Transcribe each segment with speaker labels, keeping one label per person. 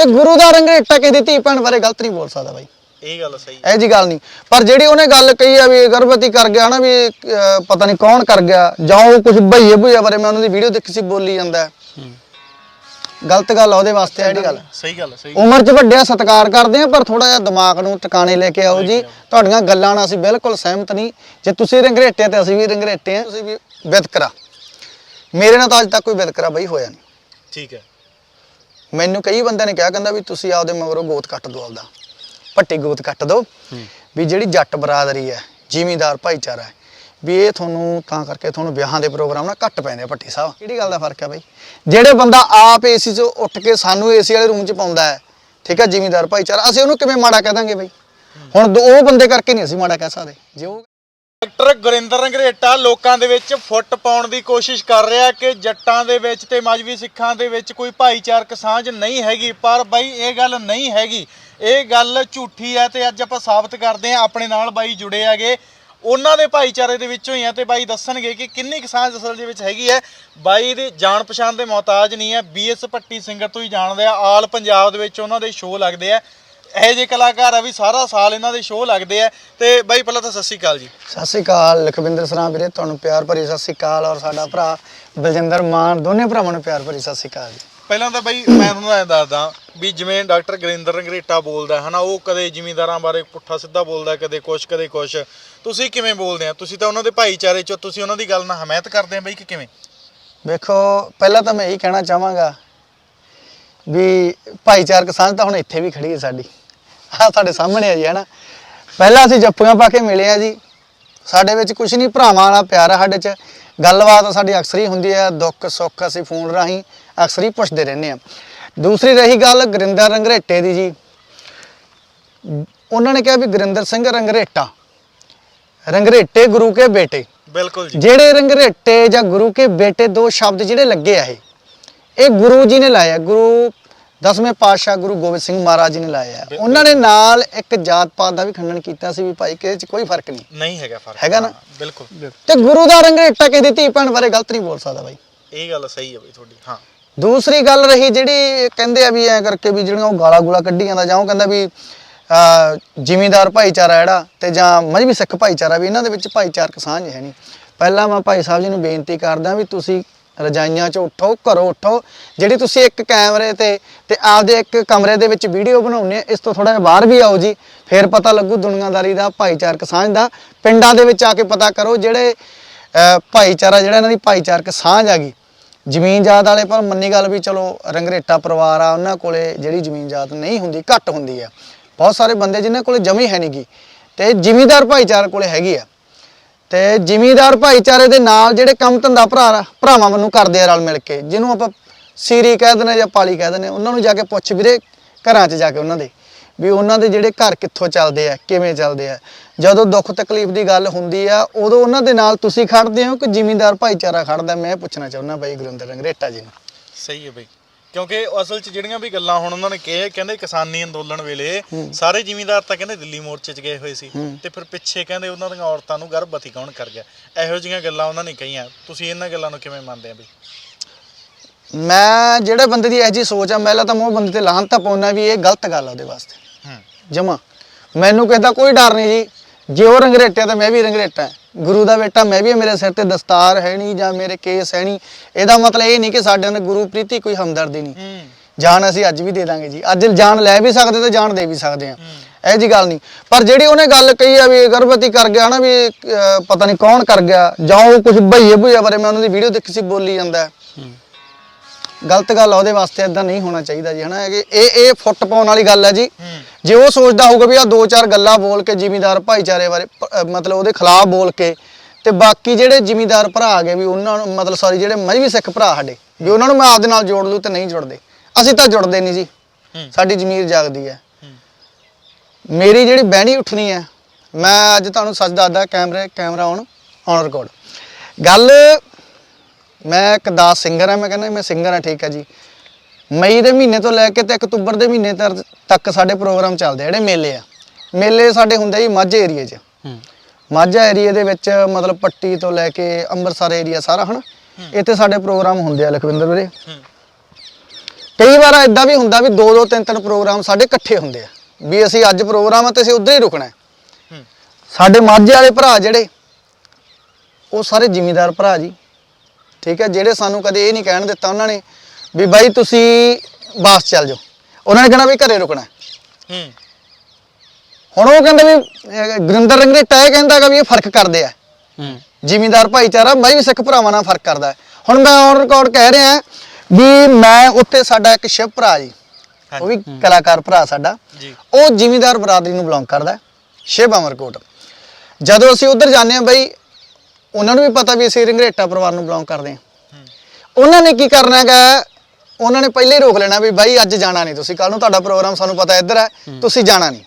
Speaker 1: ਤੇ ਗੁਰੂ ਦਾ ਰੰਗਰੇਟਾ ਕਿਸੇ ਦੀ ਧੀ ਭੈਣ ਬਾਰੇ ਗਲਤ ਨਹੀਂ ਬੋਲ ਸਕਦਾ ਬਾਈ।
Speaker 2: ਇਹ ਗੱਲ ਸਹੀ
Speaker 1: ਇਹ ਜੀ ਗੱਲ ਨਹੀਂ। ਪਰ ਜਿਹੜੀ ਉਹਨੇ ਗੱਲ ਕਹੀ ਆ ਵੀ ਗਰਭਵਤੀ ਕਰ ਗਿਆ ਨਾ ਵੀ ਅਹ, ਪਤਾ ਨਹੀਂ ਕੌਣ ਕਰ ਗਿਆ ਜਾਂ ਉਹ ਕੁਝ ਭਈਏ ਭੁਈਆ ਬਾਰੇ ਮੈਂ ਉਹਨਾਂ ਦੀ ਵੀਡੀਓ ਦੇਖੀ ਸੀ ਬੋਲੀ ਜਾਂਦਾ। ਹੈ। ਗਲਤ ਗੱਲ ਆ ਉਹਦੇ ਵਾਸਤੇ ਜਿਹੜੀ ਗੱਲ।
Speaker 2: ਸਹੀ ਗੱਲ ਸਹੀ
Speaker 1: ਉਮਰ 'ਚ ਵੱਡਿਆ ਸਤਿਕਾਰ ਕਰਦੇ ਆ ਪਰ ਥੋੜਾ ਜਿਹਾ ਦਿਮਾਗ ਨੂੰ ਟਿਕਾਣੇ ਲੈ ਕੇ ਆਓ ਜੀ। ਤੁਹਾਡੀਆਂ ਗੱਲਾਂ ਨਾਲ ਅਸੀਂ ਬਿਲਕੁਲ ਸਹਿਮਤ ਨਹੀਂ। ਜੇ ਤੁਸੀਂ ਰੰਗਰੇਟੇ ਤੇ ਅਸੀਂ ਵੀ ਰੰਗਰੇਟੇ ਆ। ਤੁਸੀਂ ਵੀ ਵਿਤਕਰਾ। ਮੇਰੇ ਨਾਲ ਤਾਂ ਅੱਜ ਤੱਕ ਕੋਈ ਵਿਤਕਰਾ ਬਈ ਹੋਇਆ ਨਹੀਂ।
Speaker 2: ਠੀਕ ਹੈ।
Speaker 1: ਮੈਨੂੰ ਕਈ ਬੰਦਿਆਂ ਨੇ ਕਿਹਾ ਕਹਿੰਦਾ ਵੀ ਤੁਸੀਂ ਆਪਦੇ ਮਗਰੋਂ ਗੋਤ ਕੱਟ ਦਿਓ ਆਪਦਾ। ਪੱਟੀ ਗੋਤ ਕੱਟ ਦਿਓ। ਵੀ ਜਿਹੜੀ ਜੱਟ ਬਰਾਦਰੀ ਹੈ ਜ਼ਿਮੀਂਦਾਰ ਭਾਈਚਾਰਾ ਹੈ ਵੀ ਇਹ ਤੁਹਾਨੂੰ ਤਾਂ ਕਰਕੇ ਤੁਹਾਨੂੰ ਵਿਆਹਾਂ ਦੇ ਪ੍ਰੋਗਰਾਮ ਨਾਲ ਘੱਟ ਪੈਂਦੇ ਆ ਭੱਟੀ ਸਾਹਿਬ। ਕਿਹੜੀ ਗੱਲ ਦਾ ਫ਼ਰਕ ਹੈ ਬਈ? ਜਿਹੜੇ ਬੰਦਾ ਆਪ ਏਸੀ 'ਚੋਂ ਉੱਠ ਕੇ ਸਾਨੂੰ ਏਸੀ ਵਾਲੇ ਰੂਮ 'ਚ ਪਾਉਂਦਾ ਹੈ ਠੀਕ ਹੈ ਜ਼ਿਮੀਂਦਾਰ ਭਾਈਚਾਰਾ ਅਸੀਂ ਉਹਨੂੰ ਕਿਵੇਂ ਮਾੜਾ ਕਹਿ ਦਾਂਗੇ ਬਈ? ਹੁਣ ਦੋ- ਉਹ ਬੰਦੇ ਕਰਕੇ ਨਹੀਂ ਅਸੀਂ ਮਾੜਾ ਕਹਿ ਸਕਦੇ। ਜੇ ਉਹ
Speaker 2: ਡਾਕਟਰ ਗੁਰਿੰਦਰ ਰੰਗਰੇਟਾ ਲੋਕਾਂ ਦੇ ਵਿੱਚ ਫੁੱਟ ਪਾਉਣ ਦੀ ਕੋਸ਼ਿਸ਼ ਕਰ ਰਿਹਾ ਕਿ ਜੱਟਾਂ ਦੇ ਵਿੱਚ ਤੇ ਮਜਬੀ ਸਿੱਖਾਂ ਦੇ ਵਿੱਚ ਕੋਈ ਭਾਈਚਾਰਕ ਸਾਂਝ ਨਹੀਂ ਹੈਗੀ। ਪਰ ਬਾਈ, ਇਹ ਗੱਲ ਨਹੀਂ ਹੈਗੀ। ਇਹ ਗੱਲ ਝੂਠੀ ਹੈ ਤੇ ਅੱਜ ਆਪਾਂ ਸਾਬਤ ਕਰਦੇ ਹਾਂ। ਆਪਣੇ ਨਾਲ ਬਾਈ ਜੁੜੇ ਹੈਗੇ। ਉਹਨਾਂ ਦੇ ਭਾਈਚਾਰੇ ਦੇ ਵਿੱਚੋਂ ਹੀ ਆ ਤੇ ਬਾਈ ਦੱਸਣਗੇ ਕਿ ਕਿੰਨੀ ਕੁ ਸਾਂਝ ਅਸਲ ਦੇ ਵਿੱਚ ਹੈਗੀ ਹੈ। ਬਾਈ ਦੀ ਜਾਣ ਪਛਾਣ ਦੇ ਮੁਹਤਾਜ ਨਹੀਂ ਹੈ। ਬੀਐਸ ਭੱਟੀ ਸਿੰਗਰ ਤੋਂ ਹੀ ਜਾਣਦੇ ਆ। ਆਲ ਪੰਜਾਬ ਦੇ ਵਿੱਚ ਉਹਨਾਂ ਦੇ ਸ਼ੋਅ ਲੱਗਦੇ ਆ। ਇਹੋ ਜਿਹੇ ਕਲਾਕਾਰ ਆ ਵੀ ਸਾਰਾ ਸਾਲ ਇਹਨਾਂ ਦੇ ਸ਼ੋਅ ਲੱਗਦੇ ਆ। ਤੇ ਬਾਈ ਪਹਿਲਾਂ ਤਾਂ ਸਤਿ ਸ਼੍ਰੀ ਅਕਾਲ ਜੀ।
Speaker 1: ਸਤਿ ਸ਼੍ਰੀ ਅਕਾਲ ਲਖਵਿੰਦਰ ਸਰਾਂ ਵੀਰੇ ਤੁਹਾਨੂੰ ਪਿਆਰ ਭਰੀ ਸਤਿ ਸ਼੍ਰੀ ਅਕਾਲ ਔਰ ਸਾਡਾ ਭਰਾ ਬਲਜਿੰਦਰ ਮਾਨ ਦੋਨੇ ਭਰਾਵਾਂ ਨੂੰ ਪਿਆਰ ਭਰੀ ਸਤਿ ਸ਼੍ਰੀ ਅਕਾਲ ਜੀ।
Speaker 2: ਪਹਿਲਾਂ ਤਾਂ ਬਈ ਮੈਂ ਤੁਹਾਨੂੰ ਐਂ ਦੱਸਦਾ ਵੀ ਜਿਵੇਂ ਡਾਕਟਰ ਗੁਰਿੰਦਰ ਰੰਗਰੇਟਾ ਬੋਲਦਾ ਹਨਾ ਉਹ ਕਦੇ ਜ਼ਿਮੀਂਦਾਰਾਂ ਬਾਰੇ ਪੁੱਠਾ ਸਿੱਧਾ ਬੋਲਦਾ ਕਦੇ ਕੁਛ ਕਦੇ ਕੁਛ। ਤੁਸੀਂ ਕਿਵੇਂ ਬੋਲਦੇ ਆ? ਤੁਸੀਂ ਤਾਂ ਉਹਨਾਂ ਦੇ ਭਾਈਚਾਰੇ ਚੋਂ ਤੁਸੀਂ ਉਹਨਾਂ ਦੀ ਗੱਲ ਨਾਲ ਹਮਾਇਤ ਕਰਦੇ ਆ ਬਈ ਕਿ ਕਿਵੇਂ?
Speaker 1: ਵੇਖੋ ਪਹਿਲਾਂ ਤਾਂ ਮੈਂ ਇਹੀ ਕਹਿਣਾ ਚਾਹਾਂਗਾ ਵੀ ਭਾਈਚਾਰਕ ਸਾਂਝ ਤਾਂ ਹੁਣ ਇੱਥੇ ਵੀ ਖੜੀ ਹੈ ਸਾਡੀ। ਆਹ ਸਾਡੇ ਸਾਹਮਣੇ ਹੈ ਜੀ ਹੈ ਨਾ ਪਹਿਲਾਂ ਅਸੀਂ ਜੱਫੀਆਂ ਪਾ ਕੇ ਮਿਲੇ ਆ ਜੀ। ਸਾਡੇ ਵਿੱਚ ਕੁਝ ਨਹੀਂ ਭਰਾਵਾਂ ਵਾਲਾ ਪਿਆਰ ਆ ਸਾਡੇ 'ਚ। ਗੱਲਬਾਤ ਸਾਡੀ ਅਕਸਰ ਹੀ ਹੁੰਦੀ ਹੈ ਦੁੱਖ ਸੁੱਖ ਅਸੀਂ ਫੋਨ ਰਾਹੀਂ ਅਕਸਰ ਹੀ ਪੁੱਛਦੇ ਰਹਿੰਦੇ ਆ। ਦੂਸਰੀ ਰਹੀ ਗੱਲ ਗੁਰਿੰਦਰ ਰੰਗਰੇਟੇ ਦੀ ਜੀ। ਉਹਨਾਂ ਨੇ ਕਿਹਾ ਵੀ ਗੁਰਿੰਦਰ ਸਿੰਘ ਰੰਗਰੇਟਾ। ਰੰਗਰੇਟੇ ਗੁਰੂ ਕੇ ਬੇਟੇ।
Speaker 2: ਬਿਲਕੁਲ ਜੀ।
Speaker 1: ਜਿਹੜੇ ਰੰਗਰੇਟੇ ਜਾਂ ਗੁਰੂ ਕੇ ਬੇਟੇ ਦੋ ਸ਼ਬਦ ਜਿਹੜੇ ਲੱਗੇ ਆ ਇਹ। ਇਹ ਗੁਰੂ ਜੀ ਨੇ ਲਾਇਆ ਗੁਰੂ ਦਸਵੇਂ ਪਾਤਸ਼ਾਹ ਗੁਰੂ ਗੋਬਿੰਦ ਸਿੰਘ ਮਹਾਰਾਜ ਜੀ ਨੇ ਲਾਇਆ ਉਹਨਾਂ ਨੇ ਨਾਲ ਇੱਕ ਜਾਤ ਪਾਤ ਦਾ ਵੀ ਖੰਡਨ ਕੀਤਾ ਸੀ ਵੀ ਭਾਈ ਕਿ ਇਹ 'ਚ ਕੋਈ ਫ਼ਰਕ ਨਹੀਂ।
Speaker 2: ਨਹੀਂ ਹੈਗਾ ਫ਼ਰਕ।
Speaker 1: ਹੈਗਾ ਨਾ?
Speaker 2: ਬਿਲਕੁਲ।
Speaker 1: ਤੇ ਗੁਰੂ ਦਾ ਰੰਗਰੇਟਾ ਕਿਸੇ ਦੀ ਧੀ ਭੈਣ ਬਾਰੇ ਗਲਤ ਨਹੀਂ ਬੋਲ ਸਕਦਾ ਬਾਈ।
Speaker 2: ਇਹ ਗੱਲ ਸਹੀ ਹੈ ਬਈ ਤੁਹਾਡੀ ਹਾਂ।
Speaker 1: ਦੂਸਰੀ ਗੱਲ ਰਹੀ ਜਿਹੜੀ ਕਹਿੰਦੇ ਆ ਵੀ ਐ ਕਰਕੇ ਵੀ ਜਿਹੜੀਆਂ ਉਹ ਗਾਲਾਂ ਗੂਲਾ ਕੱਢੀ ਜਾਂਦਾ ਜਾਂ ਉਹ ਕਹਿੰਦਾ ਵੀ ਅਹ, ਜ਼ਿਮੀਂਦਾਰ ਭਾਈਚਾਰਾ ਜਿਹੜਾ ਤੇ ਜਾਂ ਮਜਬੀ ਸਿੱਖ ਭਾਈਚਾਰਾ ਵੀ ਇਹਨਾਂ ਦੇ ਵਿੱਚ ਭਾਈਚਾਰਕ ਸਾਂਝ ਹੈ ਨਹੀਂ। ਪਹਿਲਾਂ ਮੈਂ ਭਾਈ ਸਾਹਿਬ ਜੀ ਨੂੰ ਬੇਨਤੀ ਕਰਦਾ ਵੀ ਤੁਸੀਂ ਰਜਾਈਆਂ 'ਚ ਉੱਠੋ, ਘਰੋਂ ਉੱਠੋ। ਜਿਹੜੀ ਤੁਸੀਂ ਇੱਕ ਕੈਮਰੇ ਤੇ ਤੇ ਆਪਦੇ ਇੱਕ ਕਮਰੇ ਦੇ ਵਿੱਚ ਵੀਡੀਓ ਬਣਾਉਂਦੇ ਆ ਇਸ ਤੋਂ ਥੋੜਾ ਜਿਹਾ ਬਾਹਰ ਵੀ ਆਓ ਜੀ। ਫੇਰ ਪਤਾ ਲੱਗੂ ਦੁਨੀਆਦਾਰੀ ਦਾ, ਭਾਈਚਾਰਕ ਸਾਂਝ ਦਾ। ਪਿੰਡਾਂ ਦੇ ਵਿੱਚ ਆ ਕੇ ਪਤਾ ਕਰੋ ਜਿਹੜੇ ਭਾਈਚਾਰਾ, ਜਿਹੜਾ ਇਹਨਾਂ ਦੀ ਭਾਈਚਾਰਕ ਸਾਂਝ ਆ ਗਈ। ਜ਼ਮੀਨ ਜਾਤ ਵਾਲੇ ਪਰ ਮੰਨੀ ਗੱਲ ਵੀ ਚਲੋ, ਰੰਗਰੇਟਾ ਪਰਿਵਾਰ ਆ, ਉਹਨਾਂ ਕੋਲੇ ਜਿਹੜੀ ਜ਼ਮੀਨ ਜਾਤ ਨਹੀਂ ਹੁੰਦੀ, ਘੱਟ ਹੁੰਦੀ ਆ। ਬਹੁਤ ਸਾਰੇ ਬੰਦੇ ਜਿਨ੍ਹਾਂ ਕੋਲੇ ਜਮੀ ਹੈ ਨਹੀਂਗੀ ਤੇ ਜ਼ਿਮੀਦਾਰ ਭਾਈਚਾਰੇ ਕੋਲੇ ਹੈਗੀ ਆ। ਤੇ ਜ਼ਿਮੀਦਾਰ ਭਾਈਚਾਰੇ ਦੇ ਨਾਲ ਜਿਹੜੇ ਕੰਮ ਧੰਦਾ ਭਰਾ ਭਰਾਵਾਂ ਵੱਲੋਂ ਕਰਦੇ ਆ ਰਲ ਮਿਲ ਕੇ, ਜਿਹਨੂੰ ਆਪਾਂ ਸੀਰੀ ਕਹਿ ਦਿੰਦੇ ਜਾਂ ਪਾਲੀ ਕਹਿ ਦਿੰਦੇ ਉਹਨਾਂ ਨੂੰ ਜਾ ਕੇ ਪੁੱਛ ਵੀਰੇ ਘਰਾਂ 'ਚ ਜਾ ਕੇ ਉਹਨਾਂ ਦੇ, ਵੀ ਉਹਨਾਂ ਦੇ ਜਿਹੜੇ ਘਰ ਕਿੱਥੋਂ ਚੱਲਦੇ ਆ, ਕਿਵੇਂ ਚੱਲਦੇ ਆ। ਜਦੋਂ ਦੁੱਖ ਤਕਲੀਫ ਦੀ ਗੱਲ ਹੁੰਦੀ ਆ, ਉਦੋਂ ਉਹਨਾਂ ਦੇ ਨਾਲ ਤੁਸੀਂ ਖੜਦੇ ਹੋ ਕਿ ਜ਼ਿਮੀਂਦਾਰ ਭਾਈਚਾਰਾ ਖੜਦਾ ਮੈਂ ਪੁੱਛਣਾ ਚਾਹੁੰਦਾ ਬਾਈ ਗੁਰਿੰਦਰ ਰੰਗਰੇਟਾ ਜੀ ਨੂੰ।
Speaker 2: ਸਹੀ ਹੈ ਬਾਈ। ਕਿਉਂਕਿ ਅਸਲ 'ਚ ਜਿਹੜੀਆਂ ਵੀ ਗੱਲਾਂ ਹੁਣ ਉਹਨਾਂ ਨੇ ਕਹੇ ਕਹਿੰਦੇ ਕਿਸਾਨੀ ਅੰਦੋਲਨ ਵੇਲੇ ਸਾਰੇ ਜ਼ਿਮੀਂਦਾਰ ਤਾਂ ਕਹਿੰਦੇ ਦਿੱਲੀ ਮੋਰਚੇ 'ਚ ਗਏ ਹੋਏ ਸੀ ਤੇ ਫਿਰ ਪਿੱਛੇ ਕਹਿੰਦੇ ਉਹਨਾਂ ਦੀਆਂ ਔਰਤਾਂ ਨੂੰ ਗਰਭਵਤੀ ਕੌਣ ਕਰ ਗਿਆ? ਇਹੋ ਜਿਹੀਆਂ ਗੱਲਾਂ ਉਹਨਾਂ ਨੇ ਕਹੀਆਂ। ਤੁਸੀਂ ਇਹਨਾਂ ਗੱਲਾਂ ਨੂੰ ਕਿਵੇਂ ਮੰਨਦੇ ਆ ਬਈ?
Speaker 1: ਮੈਂ ਜਿਹੜੇ ਬੰਦੇ ਦੀ ਇਹ ਜੀ ਸੋਚ ਆ ਪਹਿਲਾਂ ਤਾਂ ਮੈਂ ਉਹ ਬੰਦੇ ਤੇ ਲਾਹਨਤਾ ਪਾਉਣਾ ਵੀ ਇਹ ਗਲਤ ਗੱਲ ਆ ਉਹਦੇ ਵਾਸਤੇ। ਜਮਾ। ਮੈਨੂੰ ਕਹਿੰਦਾ ਕੋਈ ਡਰ ਨਹੀਂ ਜੀ। ਜੇ ਉਹ ਰੰਗਰੇਟਿਆ ਤਾਂ ਮੈਂ ਵੀ ਰੰਗਰੇਟਾ। ਗੁਰੂ ਦਾ ਬੇਟਾ ਮੈਂ ਵੀ ਮੇਰੇ ਸਿਰ ਤੇ ਦਸਤਾਰ ਹੈ ਨਹੀਂ ਜਾਂ ਮੇਰੇ ਕੇਸ ਹੈ ਨਹੀਂ। ਇਹਦਾ ਮਤਲਬ ਇਹ ਨਹੀਂ ਕਿ ਸਾਡੇ ਨਾਲ ਗੁਰੂ ਪ੍ਰੀਤੀ ਕੋਈ ਹਮਦਰਦੀ ਨਹੀਂ। ਜਾਨ ਅਸੀਂ ਅੱਜ ਵੀ ਦੇ ਦਾਂਗੇ ਜੀ। ਅੱਜ ਜਾਨ ਲੈ ਵੀ ਸਕਦੇ ਤੇ ਜਾਨ ਦੇ ਵੀ ਸਕਦੇ ਆ ਇਹ ਜੀ ਗੱਲ ਨਹੀਂ। ਪਰ ਜਿਹੜੀ ਉਹਨੇ ਗੱਲ ਕਹੀ ਆ ਵੀ ਗਰਭਵਤੀ ਕਰ ਗਿਆ ਨਾ ਵੀ ਪਤਾ ਨਹੀਂ ਕੌਣ ਕਰ ਗਿਆ ਜਾਂ ਉਹ ਕੁਝ ਭਈਏ ਭੁਈਆ ਬਾਰੇ ਮੈਂ ਉਹਨਾਂ ਦੀ ਵੀਡੀਓ ਦੇਖੀ ਸੀ ਬੋਲੀ ਜਾਂਦਾ। ਹੈ। ਗਲਤ ਗੱਲ ਆ ਉਹਦੇ ਵਾਸਤੇ ਇਦਾਂ ਨਹੀਂ ਹੋਣਾ ਚਾਹੀਦਾ ਜੀ ਹਨਾ? ਇਹ ਇਹ ਫੁੱਟ ਪਾਉਣ ਵਾਲੀ ਗੱਲ ਹੈ ਜੀ। ਜੇ ਉਹ ਸੋਚਦਾ ਹੋਊਗਾ ਵੀ ਆ ਦੋ ਚਾਰ ਗੱਲਾਂ ਬੋਲ ਕੇ ਜ਼ਿਮੀਂਦਾਰ ਭਾਈਚਾਰੇ ਬਾਰੇ ਮਤਲਬ ਉਹਦੇ ਖਿਲਾਫ ਬੋਲ ਕੇ ਤੇ ਬਾਕੀ ਜਿਹੜੇ ਜ਼ਿਮੀਂਦਾਰ ਭਰਾ ਆ ਗਏ ਵੀ ਉਹਨਾਂ ਨੂੰ ਮਤਲਬ ਸੌਰੀ ਜਿਹੜੇ ਮਜਬੀ ਸਿੱਖ ਭਰਾ ਸਾਡੇ ਵੀ ਉਹਨਾਂ ਨੂੰ ਮੈਂ ਆਪਦੇ ਨਾਲ ਜੋੜ ਲੂ ਤੇ ਨਹੀਂ ਜੁੜਦੇ। ਅਸੀਂ ਤਾਂ ਜੁੜਦੇ ਨਹੀਂ ਜੀ। ਸਾਡੀ ਜ਼ਮੀਰ ਜਾਗਦੀ ਹੈ। ਮੇਰੀ ਜਿਹੜੀ ਬਹਿਣੀ ਉੱਠਣੀ ਹੈ ਮੈਂ ਅੱਜ ਤੁਹਾਨੂੰ ਸੱਚ ਦੱਸਦਾ ਕੈਮਰੇ ਕੈਮਰਾ ਔਨ ਔਨ ਰਿਕਾਰਡ ਗੱਲ ਮੈਂ ਇੱਕ ਦਾਸ ਸਿੰਗਰ ਹਾਂ ਮੈਂ ਕਹਿੰਦਾ ਮੈਂ ਸਿੰਗਰ ਹਾਂ ਠੀਕ ਹੈ ਜੀ। ਮਈ ਦੇ ਮਹੀਨੇ ਤੋਂ ਲੈ ਕੇ ਤੇ ਅਕਤੂਬਰ ਦੇ ਮਹੀਨੇ ਤਰ- ਤੱਕ ਸਾਡੇ ਪ੍ਰੋਗਰਾਮ ਚੱਲਦੇ ਆ ਜਿਹੜੇ ਮੇਲੇ ਆ। ਮੇਲੇ ਸਾਡੇ ਹੁੰਦੇ ਜੀ ਮਾਝੇ ਏਰੀਏ 'ਚ। ਮਾਝਾ ਏਰੀਏ ਦੇ ਵਿੱਚ ਮਤਲਬ ਪੱਟੀ ਤੋਂ ਲੈ ਕੇ ਅੰਮ੍ਰਿਤਸਰ ਏਰੀਆ ਸਾਰਾ ਹਨ? ਇੱਥੇ ਸਾਡੇ ਪ੍ਰੋਗਰਾਮ ਹੁੰਦੇ ਆ ਲਖਵਿੰਦਰ ਵੀਰੇ। ਕਈ ਵਾਰ ਇਦਾਂ ਵੀ ਹੁੰਦਾ ਵੀ ਦੋ ਦੋ ਤਿੰਨ ਤਿੰਨ ਪ੍ਰੋਗਰਾਮ ਸਾਡੇ ਇਕੱਠੇ ਹੁੰਦੇ ਆ। ਵੀ ਅਸੀਂ ਅੱਜ ਪ੍ਰੋਗਰਾਮ ਆ ਤੇ ਅਸੀਂ ਉਧਰ ਹੀ ਰੁਕਣਾ ਹੈ।
Speaker 2: ਹੂੰ।
Speaker 1: ਸਾਡੇ ਮਾਝੇ ਵਾਲੇ ਭਰਾ ਜਿਹੜੇ ਉਹ ਸਾਰੇ ਜ਼ਿਮੀਂਦਾਰ ਭਰਾ ਜੀ। ਠੀਕ ਹੈ ਜਿਹੜੇ ਸਾਨੂੰ ਕਦੇ ਇਹ ਨਹੀਂ ਕਹਿਣ ਦਿੱਤਾ ਉਹਨਾਂ ਨੇ ਵੀ ਬਾਈ ਤੁਸੀਂ ਬਾਸ ਚੱਲ ਜਾਓ। ਉਹਨਾਂ ਨੇ ਕਹਿਣਾ ਵੀ ਘਰੇ ਰੁਕਣਾ। ਹੈ। ਹੁਣ ਉਹ ਕਹਿੰਦੇ ਵੀ ਗੁਰਿੰਦਰ ਰੰਗਰੇਟਾ ਇਹ ਕਹਿੰਦਾ ਗਾ ਵੀ ਇਹ ਫ਼ਰਕ ਕਰਦੇ ਆ।
Speaker 3: ਹੂੰ।
Speaker 1: ਜ਼ਿਮੀਂਦਾਰ ਭਾਈਚਾਰਾ ਮੈਂ ਵੀ ਸਿੱਖ ਭਰਾਵਾਂ ਨਾਲ ਫ਼ਰਕ ਕਰਦਾ। ਹੁਣ ਮੈਂ ਔਨ ਰਿਕਾਰਡ ਕਹਿ ਰਿਹਾ ਵੀ ਮੈਂ ਉੱਤੇ ਸਾਡਾ ਇੱਕ ਸ਼ਿਵ ਭਰਾ ਜੀ ਉਹ ਵੀ ਕਲਾਕਾਰ ਭਰਾ ਸਾਡਾ।
Speaker 2: ਜੀ।
Speaker 1: ਉਹ ਜ਼ਿਮੀਂਦਾਰ ਬਰਾਦਰੀ ਨੂੰ ਬਿਲੋਂਗ ਕਰਦਾ ਸ਼ਿਵ ਅਮਰਕੋਟ। ਜਦੋਂ ਅਸੀਂ ਉੱਧਰ ਜਾਂਦੇ ਹਾਂ ਬਈ ਉਹਨਾਂ ਨੂੰ ਵੀ ਪਤਾ ਵੀ ਅਸੀਂ ਰੰਗਰੇਟਾ ਪਰਿਵਾਰ ਨੂੰ ਬਿਲੋਂਗ ਕਰਦੇ ਹਾਂ। ਉਹਨਾਂ ਨੇ ਕੀ ਕਰਨਾ ਹੈਗਾ ਉਹਨਾਂ ਨੇ ਪਹਿਲੇ ਹੀ ਰੋਕ ਲੈਣਾ ਵੀ ਬਾਈ ਅੱਜ ਜਾਣਾ ਨਹੀਂ ਤੁਸੀਂ ਕੱਲ ਨੂੰ ਤੁਹਾਡਾ ਪ੍ਰੋਗਰਾਮ ਸਾਨੂੰ ਪਤਾ ਇੱਧਰ ਹੈ ਤੁਸੀਂ ਜਾਣਾ ਨਹੀਂ।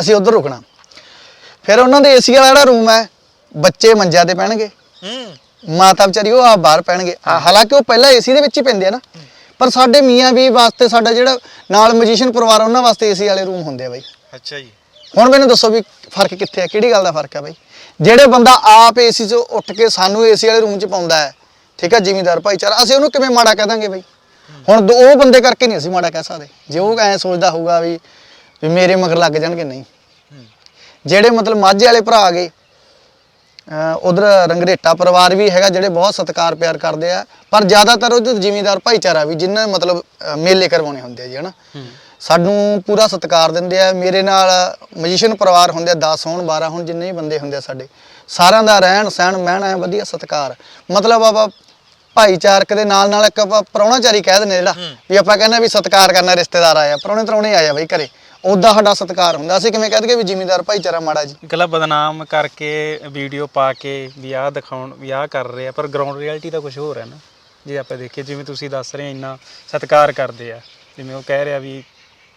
Speaker 1: ਅਸੀਂ ਉੱਧਰ ਰੁਕਣਾ। ਫਿਰ ਉਹਨਾਂ ਦੇ ਏਸੀ ਵਾਲਾ ਜਿਹੜਾ ਰੂਮ ਹੈ ਬੱਚੇ ਮੰਜਿਆਂ ਤੇ ਪੈਣਗੇ।
Speaker 2: ਹੂੰ।
Speaker 1: ਮਾਤਾ ਵਿਚਾਰੀ ਉਹ ਆ ਬਾਹਰ ਪੈਣਗੇ। ਹਾਲਾਂਕਿ ਉਹ ਪਹਿਲਾਂ ਏਸੀ ਦੇ ਵਿੱਚ ਹੀ ਪੈਂਦੇ ਆ ਨਾ। ਪਰ ਸਾਡੇ ਮੀਆਂ ਵੀ ਵਾਸਤੇ ਸਾਡਾ ਜਿਹੜਾ ਨਾਲ ਮਜੀਸ਼ੀਅਨ ਪਰਿਵਾਰ ਉਹਨਾਂ ਵਾਸਤੇ ਏਸੀ ਵਾਲੇ ਰੂਮ ਹੁੰਦੇ ਆ ਬਾਈ।
Speaker 2: ਅੱਛਾ ਜੀ।
Speaker 1: ਹੁਣ ਮੈਨੂੰ ਦੱਸੋ ਵੀ ਫ਼ਰਕ ਕਿੱਥੇ ਆ ਕਿਹੜੀ ਗੱਲ ਦਾ ਫ਼ਰਕ ਆ ਬਾਈ? ਜਿਹੜੇ ਬੰਦਾ ਆਪ ਏਸੀ 'ਚੋਂ ਉੱਠ ਕੇ ਸਾਨੂੰ ਏਸੀ ਵਾਲੇ ਰੂਮ 'ਚ ਪਾਉਂਦਾ ਹੈ, ਠੀਕ ਹੈ ਜ਼ਿਮੀਂਦਾਰ ਭਾਈਚਾਰਾ, ਅਸੀਂ ਉਹਨੂੰ ਕਿਵੇਂ ਮਾੜਾ ਕਹਿ ਦਾਂਗੇ ਬਈ? ਹੁਣ ਦੋ- ਉਹ ਬੰਦੇ ਕਰਕੇ ਨਹੀਂ ਅਸੀਂ ਮਾੜਾ ਕਹਿ ਸਕਦੇ। ਜੇ ਉਹ ਐ ਸੋਚਦਾ ਹੋਊਗਾ ਵੀ ਵੀ ਮੇਰੇ ਮਗਰ ਲੱਗ ਜਾਣਗੇ, ਨਹੀਂ। ਜਿਹੜੇ ਮਤਲਬ ਮਾਝੇ ਵਾਲੇ ਭਰਾ ਆ ਗਏ ਉਧਰ ਰੰਗਰੇਟਾ ਪਰਿਵਾਰ ਵੀ ਹੈਗਾ, ਜਿਹੜੇ ਬਹੁਤ ਸਤਿਕਾਰ ਪਿਆਰ ਕਰਦੇ ਆ, ਪਰ ਜ਼ਿਆਦਾਤਰ ਉਹ ਜ਼ਿਮੀਦਾਰ ਭਾਈਚਾਰਾ ਵੀ ਜਿਨ੍ਹਾਂ ਮਤਲਬ ਮੇਲੇ ਕਰਵਾਉਣੇ ਹੁੰਦੇ ਆ ਜੀ, ਹਨਾ? ਸਾਨੂੰ ਪੂਰਾ ਸਤਿਕਾਰ ਦਿੰਦੇ ਆ। ਮੇਰੇ ਨਾਲ ਮਜੀਸ਼ੀਅਨ ਪਰਿਵਾਰ ਹੁੰਦੇ ਆ 10 ਹੋਣ 12 ਹੋਣ ਜਿੰਨੇ ਵੀ ਬੰਦੇ ਹੁੰਦੇ ਆ ਸਾਡੇ। ਸਾਰਿਆਂ ਦਾ ਰਹਿਣ ਸਹਿਣ ਮਹਿਣਾ ਹੈ ਵਧੀਆ ਸਤਿਕਾਰ। ਮਤਲਬ ਆਪਾਂ ਭਾਈਚਾਰਕ ਦੇ ਨਾਲ ਨਾਲ ਇੱਕ ਆਪਾਂ ਪ੍ਰਾਹੁਣਾਚਾਰੀ ਕਹਿ ਦਿੰਦੇ ਜਿਹੜਾ ਵੀ ਆਪਾਂ ਕਹਿੰਦੇ ਵੀ ਸਤਿਕਾਰ ਕਰਨਾ ਰਿਸ਼ਤੇਦਾਰ ਆਇਆ ਪ੍ਰਾਹੁਣੇ ਤਰਾਉਣੇ ਆਇਆ ਬਈ ਘਰੇ। ਉਦਾਂ ਸਾਡਾ ਸਤਿਕਾਰ ਹੁੰਦਾ। ਅਸੀਂ ਕਿਵੇਂ ਕਹਿ ਦਈਏ ਵੀ ਜ਼ਿਮੀਂਦਾਰ ਭਾਈਚਾਰਾ ਮਾੜਾ ਜੀ।
Speaker 3: ਇਕੱਲਾ ਬਦਨਾਮ ਕਰਕੇ ਵੀਡੀਓ ਪਾ ਕੇ ਵੀ ਆਹ ਦਿਖਾਉਣ ਵੀ ਆਹ ਕਰ ਰਹੇ ਆ ਪਰ ਗਰਾਊਂਡ ਰਿਐਲਿਟੀ ਤਾਂ ਕੁਝ ਹੋਰ ਹੈ ਨਾ। ਜੇ ਆਪਾਂ ਦੇਖੀਏ ਜਿਵੇਂ ਤੁਸੀਂ ਦੱਸ ਰਹੇ ਇੰਨਾ ਸਤਿਕਾਰ ਕਰਦੇ ਆ। ਜਿਵੇਂ ਉਹ ਕਹਿ ਰਿਹਾ ਵੀ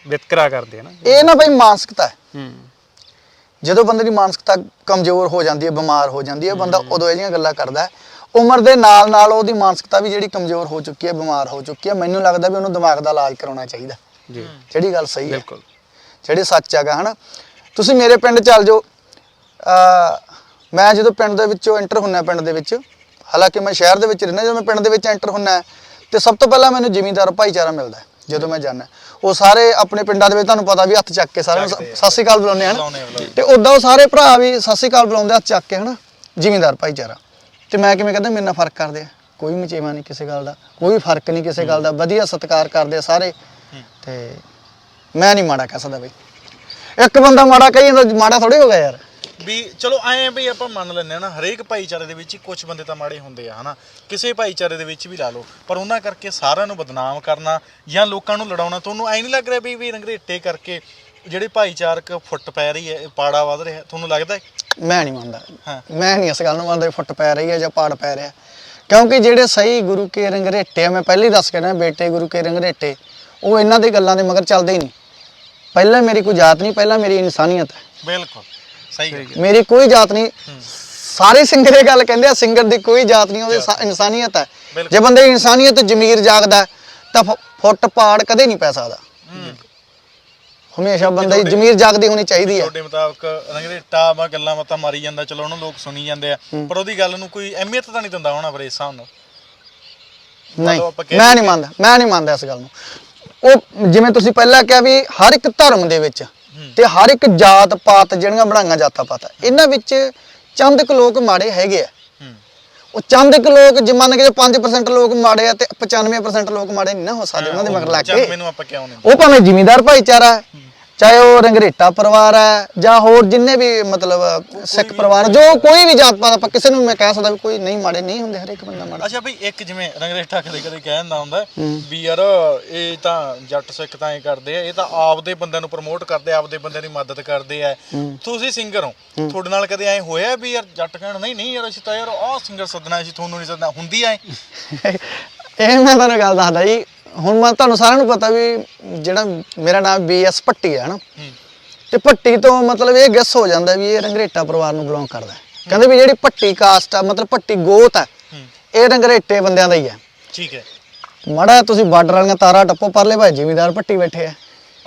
Speaker 3: ਵਿਤਕਰਾ ਕਰਦੇ ਆ ਨਾ।
Speaker 1: ਇਹ ਨਾ ਬਈ ਮਾਨਸਿਕਤਾ ਹੈ।
Speaker 3: ਹੂੰ।
Speaker 1: ਜਦੋਂ ਬੰਦੇ ਦੀ ਮਾਨਸਿਕਤਾ ਕਮਜ਼ੋਰ ਹੋ ਜਾਂਦੀ ਹੈ ਬਿਮਾਰ ਹੋ ਜਾਂਦੀ ਹੈ ਬੰਦਾ ਉਦੋਂ ਇਹ ਜਿਹੀਆਂ ਗੱਲਾਂ ਕਰਦਾ ਹੈ। ਉਮਰ ਦੇ ਨਾਲ ਨਾਲ ਉਹਦੀ ਮਾਨਸਿਕਤਾ ਵੀ ਜਿਹੜੀ ਕਮਜ਼ੋਰ ਹੋ ਚੁੱਕੀ ਹੈ ਬਿਮਾਰ ਹੋ ਚੁੱਕੀ ਹੈ ਮੈਨੂੰ ਲੱਗਦਾ ਵੀ ਉਹਨੂੰ ਦਿਮਾਗ ਦਾ ਇਲਾਜ ਕਰਾਉਣਾ ਚਾਹੀਦਾ।
Speaker 3: ਜੀ।
Speaker 1: ਜਿਹੜੀ ਗੱਲ ਸਹੀ ਹੈ।
Speaker 3: ਬਿਲਕੁਲ।
Speaker 1: ਜਿਹੜੀ ਸੱਚ ਹੈਗਾ ਹਨਾ। ਤੁਸੀਂ ਮੇਰੇ ਪਿੰਡ ਚੱਲ ਜਾਓ। ਮੈਂ ਜਦੋਂ ਪਿੰਡ ਦੇ ਵਿੱਚੋਂ ਐਂਟਰ ਹੁੰਨਾ ਪਿੰਡ ਦੇ ਵਿੱਚ ਹਾਲਾਂਕਿ ਮੈਂ ਸ਼ਹਿਰ ਦੇ ਵਿੱਚ ਰਹਿੰਦਾ ਜਦੋਂ ਮੈਂ ਪਿੰਡ ਦੇ ਵਿੱਚ ਐਂਟਰ ਹੁੰਨਾ ਤੇ ਸਭ ਤੋਂ ਪਹਿਲਾਂ ਮੈਨੂੰ ਜ਼ਿਮੀਂਦਾਰ ਭਾਈਚਾਰਾ ਮਿਲਦਾ ਹੈ। ਜਦੋਂ ਮੈਂ ਜਾਂਦਾ। ਉਹ ਸਾਰੇ ਆਪਣੇ ਪਿੰਡਾਂ ਦੇ ਵਿੱਚ ਤੁਹਾਨੂੰ ਪਤਾ ਵੀ ਹੱਥ ਚੱਕ ਕੇ ਸਾਰਿਆਂ ਨੂੰ ਸਤਿ ਸ਼੍ਰੀ ਅਕਾਲ ਬੁਲਾਉਂਦੇ ਹਨ? ਤੇ ਉਦਾਂ ਉਹ ਸਾਰੇ ਭਰਾ ਵੀ ਸਤਿ ਸ਼੍ਰੀ ਅਕਾਲ ਬੁਲਾਉਂਦੇ ਹੱਥ ਚੱਕ ਕੇ ਹਨਾ? ਜ਼ਿਮੀਂਦਾਰ ਭਾਈਚਾਰਾ। ਤੇ ਮੈਂ ਕਿਵੇਂ ਕਹਿੰਦਾ ਮੇਰੇ ਨਾਲ ਫ਼ਰਕ ਕਰਦੇ ਆ। ਕੋਈ ਮਚੇਵਾ ਨਹੀਂ ਕਿਸੇ ਗੱਲ ਦਾ ਕੋਈ ਫ਼ਰਕ ਨਹੀਂ ਕਿਸੇ ਗੱਲ ਦਾ। ਵਧੀਆ ਸਤਿਕਾਰ ਕਰਦੇ ਆ ਸਾਰੇ। ਤੇ ਮੈਂ ਨਹੀਂ ਮਾੜਾ ਕਹਿ ਸਕਦਾ ਬਈ। ਇੱਕ ਬੰਦਾ ਮਾੜਾ ਕਹੀ ਜਾਂਦਾ ਮਾੜਾ ਥੋੜੀ ਹੋ ਗਿਆ ਯਾਰ।
Speaker 2: ਵੀ ਚਲੋ ਐਂ ਵੀ ਆਪਾਂ ਮੰਨ ਲੈਂਦੇ ਆ ਨਾ ਹਰੇਕ ਭਾਈਚਾਰੇ ਦੇ ਵਿੱਚ ਕੁਝ ਬੰਦੇ ਤਾਂ ਮਾੜੇ ਹੁੰਦੇ ਆ ਹਨਾ? ਕਿਸੇ ਭਾਈਚਾਰੇ ਦੇ ਵਿੱਚ ਵੀ ਲਾ ਲਓ ਪਰ ਉਹਨਾਂ ਕਰਕੇ ਸਾਰਿਆਂ ਨੂੰ ਬਦਨਾਮ ਕਰਨਾ ਜਾਂ ਲੋਕਾਂ ਨੂੰ ਲੜਾਉਣਾ ਤੁਹਾਨੂੰ ਐਂ ਨਹੀਂ ਲੱਗ ਰਿਹਾ ਵੀ ਵੀ ਰੰਗਰੇਟੇ ਕਰਕੇ ਜਿਹੜੇ ਭਾਈਚਾਰਕ ਫੁੱਟ ਪੈ ਰਹੀ ਹੈ ਪਾੜਾ ਵੱਧ ਰਿਹਾ ਤੁਹਾਨੂੰ ਲੱਗਦਾ ਹੈ?
Speaker 1: ਮੈਂ ਨਹੀਂ ਮੰਨਦਾ।
Speaker 2: ਹਾਂ।
Speaker 1: ਮੈਂ ਨਹੀਂ ਇਸ ਗੱਲ ਨੂੰ ਮੰਨਦਾ ਫੁੱਟ ਪੈ ਰਹੀ ਹੈ ਜਾਂ ਪਾੜ ਪੈ ਰਿਹਾ। ਕਿਉਂਕਿ ਜਿਹੜੇ ਸਹੀ ਗੁਰੂ ਕੇ ਰੰਗਰੇਟੇ ਮੈਂ ਪਹਿਲਾਂ ਹੀ ਦੱਸ ਕੇ ਨਾ ਬੇਟੇ ਗੁਰੂ ਕੇ ਰੰਗਰੇਟੇ ਉਹ ਇਹਨਾਂ ਦੇ ਗੱਲਾਂ ਦੇ ਮਗਰ ਚੱਲਦੇ ਹੀ ਨਹੀਂ। ਪਹਿਲਾਂ ਮੇਰੀ ਕੋਈ ਜਾਤ ਨਹੀਂ ਪਹਿਲਾਂ ਮੇਰੀ ਇਨਸਾਨੀਅਤ ਹੈ।
Speaker 2: ਬਿਲਕੁਲ। ਸਹੀ
Speaker 1: ਮੇਰੀ ਕੋਈ ਜਾਤ ਨਹੀਂ। ਸਾਰੇ ਸਿੰਗਰ ਇਹ ਗੱਲ ਕਹਿੰਦੇ ਆ ਸਿੰਗਰ ਦੀ ਕੋਈ ਜਾਤ ਨਹੀਂ ਉਹਦੀ ਇਨਸਾਨੀਅਤ ਹੈ। ਜੇ ਬੰਦੇ ਦੀ ਇਨਸਾਨੀਅਤ ਜ਼ਮੀਰ ਜਾਗਦਾ ਤਾਂ ਫੁੱਟ ਪਾੜ ਕਦੇ ਨਹੀਂ ਪੈ ਸਕਦਾ। ਹਮੇਸ਼ਾ ਬੰਦੇ ਦੀ ਜ਼ਮੀਰ ਜਾਗਦੀ ਹੋਣੀ ਚਾਹੀਦੀ ਹੈ।
Speaker 2: ਤੁਹਾਡੇ ਮੁਤਾਬਕ ਰੰਗਰੇਟਾ ਵਾ ਗੱਲਾਂ ਬਾਤਾਂ ਮਾਰੀ ਜਾਂਦਾ ਚਲੋ ਉਹਨੂੰ ਲੋਕ ਸੁਣੀ ਜਾਂਦੇ ਆ। ਪਰ ਉਹਦੀ ਗੱਲ ਨੂੰ ਕੋਈ ਅਹਿਮੀਅਤ ਤਾਂ ਨਹੀਂ ਦਿੰਦਾ ਹੋਣਾ ਫਿਰ ਇਸ ਹਿਸਾਬ ਨਾਲ।
Speaker 1: ਨਹੀਂ ਮੈਂ ਨਹੀਂ ਮੰਨਦਾ ਮੈਂ ਨਹੀਂ ਮੰਨਦਾ ਇਸ ਗੱਲ ਨੂੰ। ਉਹ ਜਿਵੇਂ ਤੁਸੀਂ ਪਹਿਲਾਂ ਕਿਹਾ ਵੀ ਹਰ ਇੱਕ ਧਰਮ ਦੇ ਵਿੱਚ ਤੇ ਹਰ ਇੱਕ ਜਾਤ ਪਾਤ ਜਿਹੜੀਆਂ ਬਣਾਈਆਂ ਜਾਤਾਂ ਪਾਤਾਂ ਇਹਨਾਂ ਵਿੱਚ ਚੰਦ ਕੁ ਲੋਕ ਮਾੜੇ ਹੈਗੇ ਆ। ਉਹ ਚੰਦ ਕੁ ਲੋਕ ਜੇ ਮੰਨ ਕੇ ਜੇ 5% ਲੋਕ ਮਾੜੇ ਆ ਤੇ 95% ਲੋਕ ਮਾੜੇ ਨਹੀਂ ਨਾ ਹੋ ਸਕਦੇ ਉਹਨਾਂ ਦੇ ਮਗਰ ਲੱਗ ਕੇ।
Speaker 2: ਮੈਨੂੰ ਆਪਾਂ ਕਿਉਂ ਨਹੀਂ
Speaker 1: ਉਹ ਭਾਵੇਂ ਜ਼ਿਮੀਂਦਾਰ ਭਾਈਚਾਰਾ ਹੈ। ਚਾਹੇ ਉਹ ਰੰਗਰੇਟਾ ਪਰਿਵਾਰ ਹੈ ਜਾਂ ਹੋਰ ਜਿੰਨੇ ਵੀ ਮਤਲਬ ਸਿੱਖ ਪਰਿਵਾਰ ਜੋ ਕੋਈ ਵੀ ਜਾਤ ਪਾਤ ਆਪਾਂ ਕਿਸੇ ਨੂੰ ਮੈਂ ਕਹਿ ਸਕਦਾ ਵੀ ਕੋਈ ਨਹੀਂ ਮਾੜੇ ਨਹੀਂ ਹੁੰਦੇ ਹਰੇਕ ਬੰਦਾ ਮਾੜਾ।
Speaker 2: ਅੱਛਾ ਬਈ ਇੱਕ ਜਿਵੇਂ ਰੰਗਰੇਟਾ ਕਦੇ ਕਦੇ ਕਹਿ ਦਿੰਦਾ ਹੁੰਦਾ ਵੀ ਯਾਰ ਇਹ ਤਾਂ ਜੱਟ ਸਿੱਖ ਤਾਂ ਇਹ ਕਰਦੇ ਆ ਇਹ ਤਾਂ ਆਪਦੇ ਬੰਦਿਆਂ ਨੂੰ ਪ੍ਰਮੋਟ ਕਰਦੇ ਆ ਆਪਦੇ ਬੰਦਿਆਂ ਦੀ ਮਦਦ ਕਰਦੇ ਆ। ਤੁਸੀਂ ਸਿੰਗਰ ਹੋ। ਤੁਹਾਡੇ ਨਾਲ ਕਦੇ ਐ ਹੋਇਆ ਵੀ ਯਾਰ ਜੱਟ ਕਹਿਣ ਨਹੀਂ ਨਹੀਂ ਯਾਰ ਅਸੀਂ ਤਾਂ ਯਾਰ ਆਹ ਸਿੰਗਰ ਸੱਦਣਾ ਸੀ ਤੁਹਾਨੂੰ ਨਹੀਂ ਸੱਦਣਾ। ਹੁੰਦੀ ਐ?
Speaker 1: ਇਹ ਮੈਂ ਤੁਹਾਨੂੰ ਗੱਲ ਦੱਸਦਾ ਜੀ ਹੁਣ ਮੈਂ ਤੁਹਾਨੂੰ ਸਾਰਿਆਂ ਨੂੰ ਪਤਾ ਵੀ ਜਿਹੜਾ ਮੇਰਾ ਨਾਮ ਬੀਐਸ ਭੱਟੀ ਹੈ। ਨਾ ਤੇ ਭੱਟੀ ਤੋਂ ਮਤਲਬ ਇਹ ਗੈਸ ਹੋ ਜਾਂਦਾ ਵੀ ਇਹ ਰੰਗਰੇਟਾ ਪਰਿਵਾਰ ਨੂੰ ਬਿਲੋਂਗ ਕਰਦਾ ਕਹਿੰਦੇ ਵੀ ਜਿਹੜੀ ਭੱਟੀ ਕਾਸਟ ਆ ਮਤਲਬ ਭੱਟੀ ਗੋਤ ਹੈ। ਇਹ ਰੰਗਰੇਟੇ ਬੰਦਿਆਂ ਦਾ ਹੀ ਹੈ
Speaker 2: ਠੀਕ ਹੈ।
Speaker 1: ਮੜਾ ਤੁਸੀਂ ਬਾਰਡਰ ਵਾਲੀਆਂ ਤਾਰਾਂ ਟੱਪੋ ਪਰਲੇ ਭਾਈ ਜ਼ਿਮੀਦਾਰ ਭੱਟੀ ਬੈਠੇ ਆ।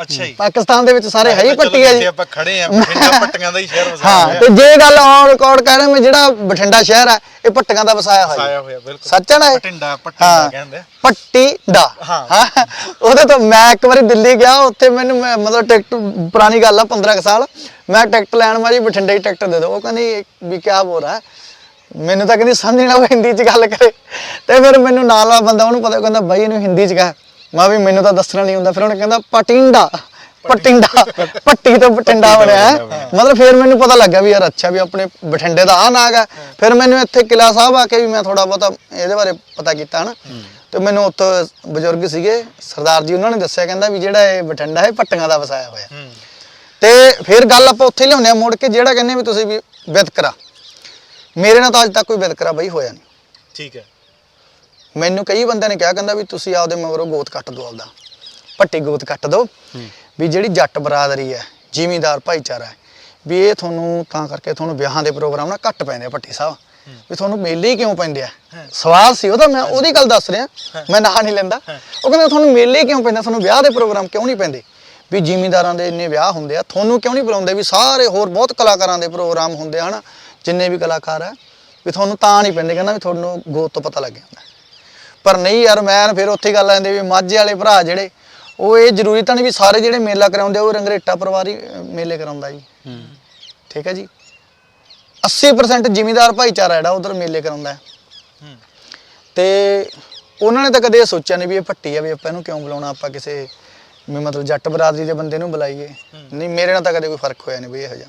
Speaker 2: ਅੱਛਾ ਜੀ।
Speaker 1: ਪਾਕਿਸਤਾਨ ਦੇ ਵਿੱਚ ਸਾਰੇ ਹੈ ਹੀ
Speaker 2: ਚਲੋ
Speaker 1: ਪੱਟੀ ਆ ਜੀ
Speaker 2: ਆਪਾਂ ਖੜੇ ਆ ਬਠਿੰਡਾ ਪੱਟੀਆਂ ਦਾ ਹੀ ਸ਼ਹਿਰ ਵਸਾਇਆ
Speaker 1: ਹਾਂ ਤੇ ਜੇ ਗੱਲ ਔਨ ਰਿਕਾਰਡ ਕਹਿ ਰਹੇ ਮੈਂ ਜਿਹੜਾ ਬਠਿੰਡਾ ਸ਼ਹਿਰ ਹੈ ਇਹ ਪੱਟੀਆਂ ਦਾ ਵਸਾਇਆ ਹੋਇਆ।
Speaker 2: ਵਸਾਇਆ। ਹੋਇਆ ਬਿਲਕੁਲ।
Speaker 1: ਸੱਚ ਹੈ ਨਾ ਇਹ?
Speaker 2: ਬਠਿੰਡਾ ਪੱਟੀਆਂ
Speaker 1: ਹਾਂ
Speaker 2: ਕਹਿੰਦੇ ਆ।
Speaker 1: ਪੱਟੀ ਦਾ
Speaker 2: ਹਾਂ।
Speaker 1: ਉਹਦੇ ਤੋਂ ਮੈਂ ਇੱਕ ਵਾਰੀ ਦਿੱਲੀ ਗਿਆ ਉੱਥੇ ਮੈਨੂੰ ਮੈਂ- ਮਤਲਬ ਟਿਕਟ ਪੁਰਾਣੀ ਗੱਲ ਆ 15 ਕੁ ਸਾਲ। ਮੈਂ ਟਿਕਟ ਲੈਣ ਵਾਲੀ ਬਠਿੰਡੇ ਦੀ ਟਿਕਟ ਦੇ ਦਿਓ। ਉਹ ਕਹਿੰਦੀ ਵੀ ਕੀ ਬੋਲ ਰਹਾ ਹੈ? ਮੈਨੂੰ ਤਾਂ ਕਹਿੰਦੀ ਸਮਝ ਨਹੀਂ ਆ ਉਹ ਹਿੰਦੀ 'ਚ ਗੱਲ ਕਰੇ। ਤੇ ਫਿਰ ਮੈਨੂੰ ਨਾਲ ਵਾਲਾ ਬੰਦਾ ਉਹਨੂੰ ਪਤਾ ਕਹਿੰਦਾ ਬਾਈ ਇਹਨੂੰ ਹਿੰਦੀ 'ਚ ਕਹਿ। ਮੈਂ ਵੀ ਮੈਨੂੰ ਤਾਂ ਦੱਸਣਾ ਨਹੀਂ ਹੁੰਦਾ ਫਿਰ ਉਹਨੇ ਕਹਿੰਦਾ ਪਟਿੰਡਾ ਪਟਿੰਡਾ ਪੱਟੀ ਤੋਂ ਬਟਿੰਡਾ ਬਣਿਆ। ਮਤਲਬ ਫਿਰ ਮੈਨੂੰ ਪਤਾ ਲੱਗਾ ਵੀ ਯਾਰ ਅੱਛਾ ਵੀ ਆਪਣੇ ਬਠਿੰਡੇ ਦਾ ਆ ਨਾਗ ਹੈ। ਫਿਰ ਮੈਨੂੰ ਇੱਥੇ ਕਿਲਾ ਸਾਹਿਬ ਆ ਕੇ ਵੀ ਮੈਂ ਥੋੜਾ ਬਹੁਤਾ ਇਹਦੇ ਬਾਰੇ ਪਤਾ ਕੀਤਾ ਹਨਾ। ਤੇ ਮੈਨੂੰ ਉੱਥੋਂ ਬਜ਼ੁਰਗ ਸੀਗੇ ਸਰਦਾਰ ਜੀ ਉਹਨਾਂ ਨੇ ਦੱਸਿਆ ਕਹਿੰਦਾ ਵੀ ਜਿਹੜਾ ਇਹ ਬਠਿੰਡਾ ਹੈ ਪੱਟੀਆਂ ਦਾ ਵਸਾਇਆ ਹੋਇਆ। ਤੇ ਫਿਰ ਗੱਲ ਆਪਾਂ ਉੱਥੇ ਲਿਆਉਂਦੇ ਆ ਮੁੜ ਕੇ ਜਿਹੜਾ ਕਹਿੰਦੇ ਵੀ ਤੁਸੀਂ ਵੀ ਵਿਤਕਰਾ। ਮੇਰੇ ਨਾਲ ਤਾਂ ਅੱਜ ਤੱਕ ਕੋਈ ਵਿਤਕਰਾ ਬਈ ਹੋਇਆ ਨਹੀਂ।
Speaker 2: ਠੀਕ ਹੈ।
Speaker 1: ਮੈਨੂੰ ਕਈ ਬੰਦਿਆਂ ਨੇ ਕਿਹਾ ਕਹਿੰਦਾ ਵੀ ਤੁਸੀਂ ਆਪਦੇ ਮਗਰੋਂ ਗੋਤ ਕੱਟ ਦਿਓ ਆਪਦਾ। ਪੱਟੀ ਗੋਤ ਕੱਟ ਦਿਓ ਵੀ ਜਿਹੜੀ ਜੱਟ ਬਰਾਦਰੀ ਹੈ ਜ਼ਿਮੀਂਦਾਰ ਭਾਈਚਾਰਾ ਹੈ ਵੀ ਇਹ ਤੁਹਾਨੂੰ ਤਾਂ ਕਰਕੇ ਤੁਹਾਨੂੰ ਵਿਆਹਾਂ ਦੇ ਪ੍ਰੋਗਰਾਮ ਨਾ ਘੱਟ ਪੈਂਦੇ ਆ ਭੱਟੀ ਸਾਹਿਬ ਵੀ ਤੁਹਾਨੂੰ ਮੇਲੇ ਹੀ ਕਿਉਂ ਪੈਂਦੇ ਆ? ਸਵਾਲ ਸੀ ਉਹਦਾ ਮੈਂ ਉਹਦੀ ਗੱਲ ਦੱਸ ਰਿਹਾ ਮੈਂ ਨਾਂ ਨਹੀਂ ਲੈਂਦਾ। ਉਹ ਕਹਿੰਦਾ ਤੁਹਾਨੂੰ ਮੇਲੇ ਕਿਉਂ ਪੈਂਦੇ? ਤੁਹਾਨੂੰ ਵਿਆਹ ਦੇ ਪ੍ਰੋਗਰਾਮ ਕਿਉਂ ਨਹੀਂ ਪੈਂਦੇ? ਵੀ ਜ਼ਿਮੀਂਦਾਰਾਂ ਦੇ ਇੰਨੇ ਵਿਆਹ ਹੁੰਦੇ ਆ ਤੁਹਾਨੂੰ ਕਿਉਂ ਨਹੀਂ ਬੁਲਾਉਂਦੇ? ਵੀ ਸਾਰੇ ਹੋਰ ਬਹੁਤ ਕਲਾਕਾਰਾਂ ਦੇ ਪ੍ਰੋਗਰਾਮ ਹੁੰਦੇ ਹਨਾ? ਜਿੰਨੇ ਵੀ ਕਲਾਕਾਰ ਆ ਵੀ ਤੁਹਾਨੂੰ ਤਾਂ ਨਹੀਂ ਪੈਂਦੇ ਕਹਿੰਦਾ ਵੀ ਤੁਹਾਨੂੰ ਗੋਤ ਤੋਂ ਪਤਾ ਲੱਗ ਜਾਂਦਾ। ਪਰ ਨਹੀਂ ਯਾਰ ਮੈਂ ਫਿਰ ਉੱਥੇ ਗੱਲ ਆਂਦੇ ਵੀ ਮਾਝੇ ਵਾਲੇ ਭਰਾ ਜਿਹੜੇ ਉਹ ਇਹ ਜ਼ਰੂਰੀ ਤਾਂ ਨਹੀਂ ਵੀ ਸਾਰੇ ਜਿਹੜੇ ਮੇਲਾ ਕਰਾਉਂਦੇ ਉਹ ਰੰਗਰੇਟਾ ਪਰਿਵਾਰ ਹੀ ਮੇਲੇ ਕਰਾਉਂਦਾ ਜੀ। ਠੀਕ ਹੈ ਜੀ? 80% ਜ਼ਿਮੀਂਦਾਰ ਭਾਈਚਾਰਾ ਜਿਹੜਾ ਉਧਰ ਮੇਲੇ ਕਰਾਉਂਦਾ ਹੈ।
Speaker 2: ਹੂੰ।
Speaker 1: ਤੇ ਉਹਨਾਂ ਨੇ ਤਾਂ ਕਦੇ ਇਹ ਸੋਚਿਆ ਨਹੀਂ ਵੀ ਇਹ ਭੱਟੀ ਆ ਵੀ ਆਪਾਂ ਇਹਨੂੰ ਕਿਉਂ ਬੁਲਾਉਣਾ ਆਪਾਂ ਕਿਸੇ ਵੀ ਮਤਲਬ ਜੱਟ ਬਰਾਦਰੀ ਦੇ ਬੰਦੇ ਨੂੰ ਬੁਲਾਈਏ। ਨਹੀਂ ਮੇਰੇ ਨਾਲ ਤਾਂ ਕਦੇ ਕੋਈ ਫ਼ਰਕ ਹੋਇਆ ਨਹੀਂ ਬਈ ਇਹੋ ਜਿਹਾ।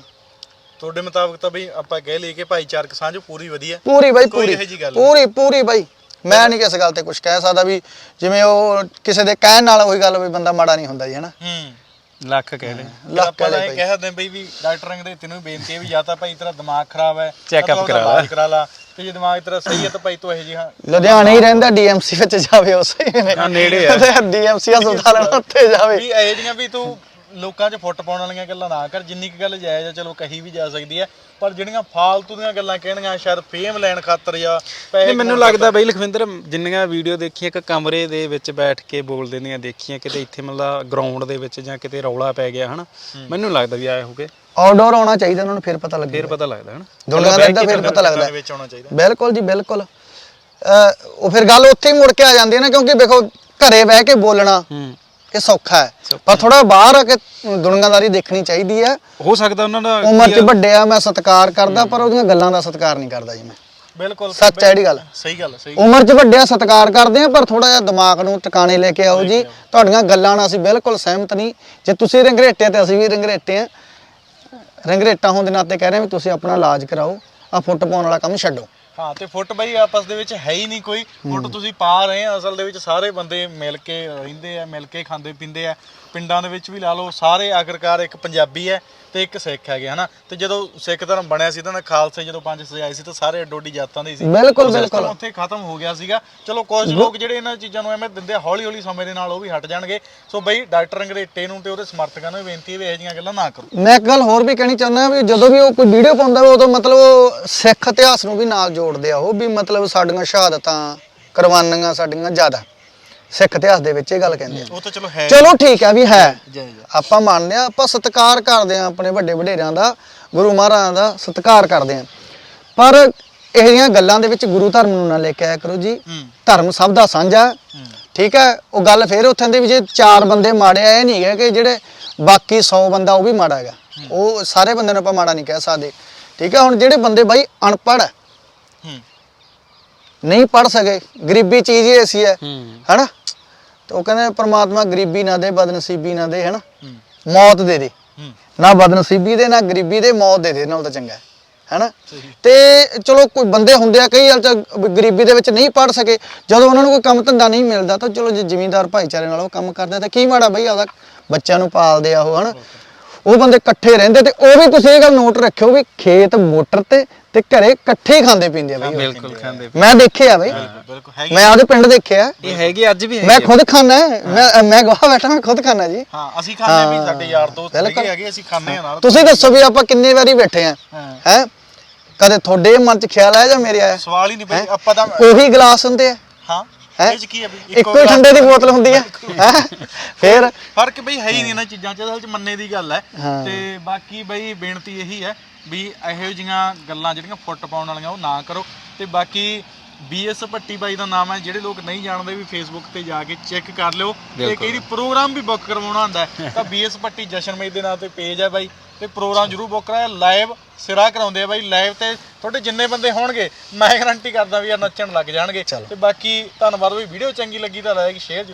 Speaker 2: ਤੁਹਾਡੇ ਮੁਤਾਬਕ ਤਾਂ ਬਈ ਆਪਾਂ ਕਹਿ ਲਈਏ ਕਿ ਭਾਈਚਾਰਕ ਸਾਂਝ ਪੂਰੀ ਵਧੀਆ।
Speaker 1: ਪੂਰੀ ਬਾਈ ਪੂਰੀ। ਪੂਰੀ ਪੂਰੀ ਬਾਈ। ਮੈਂ ਨਹੀਂ ਕਿਸ ਗੱਲ ਤੇ ਕੁਝ ਕਹਿ ਸਕਦਾ ਵੀ ਜਿਵੇਂ ਉਹ ਕਿਸੇ ਦੇ ਕਹਿਣ ਨਾਲ ਉਹੀ ਗੱਲ ਵੀ ਬੰਦਾ ਮਾੜਾ ਨਹੀਂ ਹੁੰਦਾ ਜੀ ਹਨਾ?
Speaker 2: ਹੂੰ
Speaker 3: ਲੱਖ ਕਹਿ ਲੈ
Speaker 1: ਲੱਖ
Speaker 2: ਆਪਾਂ ਤਾਂ ਇਹ ਕਹਿ ਸਕਦੇ ਹਾਂ ਬਈ ਵੀ ਡਾਕਟਰ ਅੰਗ ਦੇ ਤੈਨੂੰ ਬੇਨਤੀ ਹੈ ਵੀ ਜਾਂ ਤਾਂ ਭਾਈ ਤੇਰਾ ਦਿਮਾਗ ਖਰਾਬ ਹੈ ਉਹਦਾ
Speaker 3: ਕਰਾ ਲਾ।
Speaker 2: ਕਰਾ ਲਾ। ਤੇ ਜੇ ਦਿਮਾਗ ਤੇਰਾ ਸਹੀ ਹੈ ਤਾਂ ਭਾਈ ਤੂੰ ਇਹ ਜਿਹਾ
Speaker 1: ਲੁਧਿਆਣੇ ਹੀ ਰਹਿੰਦਾ ਡੀਐਮਸੀ ਵਿੱਚ ਜਾਵੇ ਉਸੇ ਨੇ।
Speaker 3: ਹਾਂ, ਨੇੜੇ ਆ।
Speaker 1: ਡੀਐਮਸੀ ਹਸਪਤਾਲ ਉੱਥੇ ਜਾਵੇ।
Speaker 2: ਵੀ ਇਹ ਜੀਆਂ ਵੀ ਤੂੰ ਲੋਕਾਂ 'ਚ ਫੁੱਟ ਪਾਉਣ ਵਾਲੀਆਂ ਗੱਲਾਂ ਨਾ ਕਰ ਜਿੰਨੀ ਕੁ ਗੱਲ ਜਾਇਜ਼ ਹੈ ਚਲੋ ਕਹੀ ਵੀ ਜਾ ਸਕਦੀ ਹੈ ਪਰ ਜਿਹੜੀਆਂ ਫਾਲਤੂ ਦੀਆਂ ਗੱਲਾਂ ਕਹਿਣੀਆਂ ਸ਼ਾਇਦ ਫੇਮ ਲੈਣ ਖਾਤਰ ਜਾਂ ਪੈਸੇ
Speaker 3: ਨਹੀਂ ਮੈਨੂੰ ਲੱਗਦਾ ਬਈ ਲਖਵਿੰਦਰ ਜਿੰਨੀਆਂ ਵੀਡੀਓ ਦੇਖੀਆਂ ਇੱਕ ਕਮਰੇ ਦੇ ਵਿੱਚ ਬੈਠ ਕੇ ਬੋਲਦੇ ਨੇ ਦੇਖੀਆਂ ਕਿਤੇ ਇੱਥੇ ਮਤਲਬ ਗਰਾਊਂਡ ਦੇ ਵਿੱਚ ਜਾਂ ਕਿਤੇ ਰੌਲਾ ਪੈ ਗਿਆ ਹਨਾ? ਮੈਨੂੰ ਲੱਗਦਾ ਵੀ ਆਏ ਹੋਗੇ।
Speaker 1: ਆਊਟਡੋਰ ਆਉਣਾ ਚਾਹੀਦਾ ਉਹਨਾਂ ਨੂੰ ਫਿਰ ਪਤਾ ਲੱਗੇ
Speaker 3: ਫੇਰ ਪਤਾ ਲੱਗਦਾ ਹਨਾ?
Speaker 1: ਦੁਨੀਆ ਦਾ ਇਦਾਂ ਫਿਰ ਪਤਾ ਲੱਗਦਾ।
Speaker 2: ਦੇ ਵਿੱਚ ਆਉਣਾ ਚਾਹੀਦਾ।
Speaker 1: ਬਿਲਕੁਲ ਜੀ ਬਿਲਕੁਲ। ਉਹ ਫਿਰ ਗੱਲ ਉੱਥੇ ਹੀ ਮੁੜ ਕੇ ਆ ਜਾਂਦੀ ਹੈ ਨਾ ਕਿਉਂਕਿ ਦੇਖੋ ਘਰੇ ਬਹਿ ਕੇ ਬੋਲਣਾ। ਇਹ ਸੌਖਾ ਹੈ। ਪਰ ਥੋੜਾ ਬਾਹਰ ਆ ਕੇ ਦੁਨੀਆਦਾਰੀ ਦੇਖਣੀ ਚਾਹੀਦੀ ਹੈ।
Speaker 3: ਹੋ ਸਕਦਾ ਉਹਨਾਂ ਦਾ
Speaker 1: ਉਮਰ 'ਚ ਵੱਡੇ ਆ ਮੈਂ ਸਤਿਕਾਰ ਕਰਦਾ ਪਰ ਉਹਦੀਆਂ ਗੱਲਾਂ ਦਾ ਸਤਿਕਾਰ ਨਹੀਂ ਕਰਦਾ ਜੀ ਮੈਂ।
Speaker 2: ਬਿਲਕੁਲ
Speaker 1: ਸੱਚ ਹੈ ਜਿਹੜੀ ਗੱਲ।
Speaker 2: ਸਹੀ ਗੱਲ ਸਹੀ
Speaker 1: ਉਮਰ 'ਚ ਵੱਡਿਆਂ ਸਤਿਕਾਰ ਕਰਦੇ ਆ ਪਰ ਥੋੜਾ ਜਿਹਾ ਦਿਮਾਗ ਨੂੰ ਟਿਕਾਣੇ ਲੈ ਕੇ ਆਓ ਜੀ। ਤੁਹਾਡੀਆਂ ਗੱਲਾਂ ਨਾਲ ਅਸੀਂ ਬਿਲਕੁਲ ਸਹਿਮਤ ਨਹੀਂ। ਜੇ ਤੁਸੀਂ ਰੰਗਰੇਟੇ ਆ ਤੇ ਅਸੀਂ ਵੀ ਰੰਗਰੇਟੇ ਆ। ਰੰਗਰੇਟਾ ਹੋਣ ਦੇ ਨਾਤੇ ਕਹਿ ਰਹੇ ਵੀ ਤੁਸੀਂ ਆਪਣਾ ਇਲਾਜ ਕਰਾਓ ਆ ਫੁੱਟ ਪਾਉਣ ਵਾਲਾ ਕੰਮ ਛੱਡੋ।
Speaker 2: ਹਾਂ ਤੇ ਫੁੱਟ ਬਈ ਆਪਸ ਦੇ ਵਿੱਚ ਹੈ ਹੀ ਨਹੀਂ ਕੋਈ। ਫੁੱਟ ਤੁਸੀਂ ਪਾ ਰਹੇ ਆ ਅਸਲ ਦੇ ਵਿੱਚ ਸਾਰੇ ਬੰਦੇ ਮਿਲ ਕੇ ਰਹਿੰਦੇ ਆ ਮਿਲ ਕੇ ਖਾਂਦੇ ਪੀਂਦੇ ਆ। ਪਿੰਡਾਂ ਦੇ ਵਿੱਚ ਵੀ ਲਾ ਲਓ ਸਾਰੇ ਆਖਰਕਾਰ ਇੱਕ ਪੰਜਾਬੀ ਹੈ। ਤੇ ਇੱਕ ਸਿੱਖ ਹੈਗੇ ਹਨਾ? ਤੇ ਜਦੋਂ ਸਿੱਖ ਧਰਮ ਬਣਿਆ ਸੀ ਤਾਂ ਖਾਲਸੇ ਜਦੋਂ ਪੰਜ ਸਜਾਏ ਸੀ ਤਾਂ ਸਾਰੇ ਡੋਡੀ ਜਾਤਾਂ ਦੇ ਸੀ।
Speaker 1: ਬਿਲਕੁਲ, ਬਿਲਕੁਲ।
Speaker 2: ਉੱਥੇ ਖਤਮ ਹੋ ਗਿਆ ਸੀਗਾ। ਚਲੋ ਕੁਝ ਲੋਕ ਜਿਹੜੇ ਇਹਨਾਂ ਚੀਜ਼ਾਂ ਨੂੰ ਐਵੇਂ ਦਿੰਦੇ ਹੌਲੀ ਹੌਲੀ ਸਮੇਂ ਦੇ ਨਾਲ ਉਹ ਵੀ ਹਟ ਜਾਣਗੇ। ਸੋ ਬਈ ਡਾਕਟਰ ਅੰਗਰੇਟੇ ਨੂੰ ਤੇ ਉਹਦੇ ਸਮਰਥਕਾਂ ਨੂੰ ਵੀ ਬੇਨਤੀ ਹੈ ਵੀ ਇਹੋ ਜਿਹੀਆਂ ਗੱਲਾਂ ਨਾ ਕਰੋ।
Speaker 1: ਮੈਂ ਇੱਕ ਗੱਲ ਹੋਰ ਵੀ ਕਹਿਣੀ ਚਾਹੁੰਦਾ ਵੀ ਜਦੋਂ ਵੀ ਉਹ ਕੋਈ ਵੀਡੀਓ ਪਾਉਂਦਾ ਉਦੋਂ ਮਤਲਬ ਉਹ ਸਿੱਖ ਇਤਿਹਾਸ ਨੂੰ ਵੀ ਨਾਲ ਜੋੜਦੇ ਆ। ਉਹ ਵੀ ਮਤਲਬ ਸਾਡੀਆਂ ਸ਼ਹਾਦਤਾਂ ਕੁਰਬਾਨੀਆਂ ਸਾਡੀਆਂ ਜ਼ਿਆਦਾ। ਸਿੱਖ ਇਤਿਹਾਸ ਦੇ ਵਿੱਚ ਇਹ ਗੱਲ ਕਹਿੰਦੇ ਆ।
Speaker 2: ਉਹ ਤਾਂ ਚਲੋ ਹੈ
Speaker 1: ਚਲੋ ਠੀਕ ਹੈ ਵੀ ਹੈ।
Speaker 2: ਜੈ ਜੈ।
Speaker 1: ਆਪਾਂ ਮੰਨਦੇ ਆ ਆਪਾਂ ਸਤਿਕਾਰ ਕਰਦੇ ਆ ਆਪਣੇ ਵੱਡੇ ਵਡੇਰਿਆਂ ਦਾ ਗੁਰੂ ਮਹਾਰਾਜਾਂ ਦਾ ਸਤਿਕਾਰ ਕਰਦੇ ਆ। ਪਰ ਇਹ ਗੱਲਾਂ ਦੇ ਵਿੱਚ ਗੁਰੂ ਧਰਮ ਨੂੰ ਨਾ ਲੈ ਕੇ ਆਇਆ ਕਰੋ ਜੀ। ਧਰਮ ਸਭ ਦਾ ਸਾਂਝਾ ਠੀਕ ਹੈ ਉਹ ਗੱਲ ਫੇਰ ਉੱਥੇ ਦੀ ਵੀ ਜੇ ਚਾਰ ਬੰਦੇ ਮਾੜੇ ਆ ਇਹ ਨਹੀਂ ਹੈ ਕਿ ਜਿਹੜੇ ਬਾਕੀ 100 ਬੰਦਾ ਉਹ ਵੀ ਮਾੜਾ ਹੈਗਾ। ਉਹ ਸਾਰੇ ਬੰਦੇ ਨੂੰ ਆਪਾਂ ਮਾੜਾ ਨਹੀਂ ਕਹਿ ਸਕਦੇ। ਠੀਕ ਹੈ ਹੁਣ ਜਿਹੜੇ ਬੰਦੇ ਬਾਈ ਅਨਪੜ੍ਹ ਹੈ। ਨਹੀਂ ਪੜ੍ਹ ਸਕੇ ਗਰੀਬੀ ਚੀਜ਼ ਹੀ ਐਸੀ ਹੈ।
Speaker 3: ਹੂੰ।
Speaker 1: ਹੈਨਾ? ਤੇ ਉਹ ਕਹਿੰਦੇ ਪ੍ਰਮਾਤਮਾ ਗਰੀਬੀ ਨਾ ਦੇ ਬਦਨਸੀਬੀ ਨਾ ਦੇ ਹੈਨਾ? ਮੌਤ ਦੇ ਦੇ। ਨਾ ਬਦਨਸੀਬੀ ਦੇ ਨਾ ਗਰੀਬੀ ਦੇ ਮੌਤ ਦੇ ਦੇ ਨਾਲ ਤਾਂ ਚੰਗਾ ਹੈਨਾ? ਤੇ ਚਲੋ ਕੋਈ ਬੰਦੇ ਹੁੰਦੇ ਆ ਕਈ ਹਾਲ ਚ ਗਰੀਬੀ ਦੇ ਵਿੱਚ ਨਹੀਂ ਪੜ ਸਕੇ। ਜਦੋਂ ਉਹਨਾਂ ਨੂੰ ਕੋਈ ਕੰਮ ਧੰਦਾ ਨਹੀਂ ਮਿਲਦਾ ਤਾਂ ਚਲੋ ਜੇ ਜ਼ਿਮੀਂਦਾਰ ਭਾਈਚਾਰੇ ਨਾਲ ਉਹ ਕੰਮ ਕਰਦੇ ਤਾਂ ਕੀ ਮਾੜਾ ਬਈ ਆਪਦਾ ਬੱਚਿਆਂ ਨੂੰ ਪਾਲਦੇ ਆ ਉਹ ਹਨਾ? ਉਹ ਬੰਦੇ ਇਕੱਠੇ ਰਹਿੰਦੇ ਤੇ ਉਹ ਵੀ ਤੁਸੀਂ ਇਹ ਗੱਲ ਨੋਟ ਰੱਖਿਓ ਵੀ ਖੇਤ ਮੋਟਰ ਤੇ ਤੇ ਘਰੇ ਇਕੱਠੇ ਖਾਂਦੇ ਪੀਂਦੇ ਆ ਬਈ।
Speaker 3: ਬਿਲਕੁਲ ਖਾਂਦੇ
Speaker 1: ਮੈਂ ਦੇਖਿਆ ਬਈ।
Speaker 2: ਬਿਲਕੁਲ ਹੈਗੀ।
Speaker 1: ਮੈਂ ਆਪਦੇ ਪਿੰਡ ਦੇਖਿਆ।
Speaker 3: ਇਹ ਹੈਗੇ ਅੱਜ ਵੀ
Speaker 1: ਮੈਂ ਖੁਦ ਖਾਣਾ ਮੈਂ ਮੈਂ ਗਵਾਹ ਬੈਠਾ ਮੈਂ ਖੁਦ ਖਾਣਾ ਜੀ।
Speaker 2: ਹਾਂ ਅਸੀਂ ਖਾਂਦੇ ਵੀ ਸਾਡੇ ਯਾਰ ਦੋਸਤ। ਹੈਗੇ ਹੈਗੇ ਅਸੀਂ ਖਾਂਦੇ ਆ ਨਾਲ।
Speaker 1: ਤੁਸੀਂ ਦੱਸੋ ਵੀ ਆਪਾਂ ਕਿੰਨੇ ਵਾਰੀ ਬੈਠੇ ਆ।
Speaker 2: ਹਾਂ।
Speaker 1: ਹੈ? ਕਦੇ ਤੁਹਾਡੇ ਮਨ ਚ ਖਿਆਲ ਆਇਆ ਜਾਂ ਮੇਰੇ ਆਇਆ?
Speaker 2: ਸਵਾਲ ਹੀ ਨਹੀਂ ਬਈ ਆਪਾਂ ਤਾਂ
Speaker 1: ਉਹੀ ਗਲਾਸ ਹੁੰਦੇ ਆ।
Speaker 2: ਹਾਂ।
Speaker 1: ਹੈਂ?
Speaker 2: ਇਹ 'ਚ ਕੀ ਹੈ ਬਈ
Speaker 1: ਇੱਕੋ ਹੀ ਠੰਡੇ ਦੀ ਬੋਤਲ ਹੁੰਦੀ ਹੈ ਹੈਂ? ਫਿਰ?
Speaker 2: ਫ਼ਰਕ ਬਈ ਹੈ ਹੀ ਨਹੀਂ ਇਹਨਾਂ ਚੀਜ਼ਾਂ 'ਚ ਅਸਲ 'ਚ ਮੰਨੇ ਦੀ ਗੱਲ ਹੈ।
Speaker 1: ਹਾਂ।
Speaker 2: ਤੇ ਬਾਕੀ ਬਈ ਬੇਨਤੀ ਇਹੀ ਹੈ ਵੀ ਇਹੋ ਜਿਹੀਆਂ ਗੱਲਾਂ ਜਿਹੜੀਆਂ ਫੁੱਟ ਪਾਉਣ ਵਾਲੀਆਂ ਉਹ ਨਾ ਕਰੋ। ਤੇ ਬਾਕੀ ਬੀਐਸ ਭੱਟੀ ਬਾਈ ਦਾ ਨਾਮ ਹੈ ਜਿਹੜੇ ਲੋਕ ਨਹੀਂ ਜਾਣਦੇ ਵੀ ਫੇਸਬੁੱਕ ਤੇ ਜਾ ਕੇ ਚੈੱਕ ਕਰ ਲਿਓ। ਤੇ ਕਈ ਵਾਰੀ ਪ੍ਰੋਗਰਾਮ ਵੀ ਬੁੱਕ ਕਰਵਾਉਣਾ ਹੁੰਦਾ ਹੈ ਤਾਂ ਬੀਐਸ ਭੱਟੀ ਜਸ਼ਨਮੇਜ ਦੇ ਨਾਂ ਤੇ ਪੇਜ ਹੈ ਬਾਈ। ਤੇ ਪ੍ਰੋਗਰਾਮ ਜਰੂਰ ਬੁੱਕ ਕਰਾਇਆ। ਲਾਈਵ ਸਿਰਾ ਕਰਾਉਂਦੇ ਆ ਬਾਈ ਲਾਈਵ ਤੇ ਤੁਹਾਡੇ ਜਿੰਨੇ ਬੰਦੇ ਹੋਣਗੇ ਮੈਂ ਗਾਰੰਟੀ ਕਰਦਾ ਵੀ ਯਾਰ ਨੱਚਣ ਲੱਗ ਜਾਣਗੇ। ਤੇ ਬਾਕੀ ਧੰਨਵਾਦ ਵੀ ਵੀਡੀਓ ਚੰਗੀ ਲੱਗੀ ਤਾਂ ਲਾਈਕ ਸ਼ੇਅਰ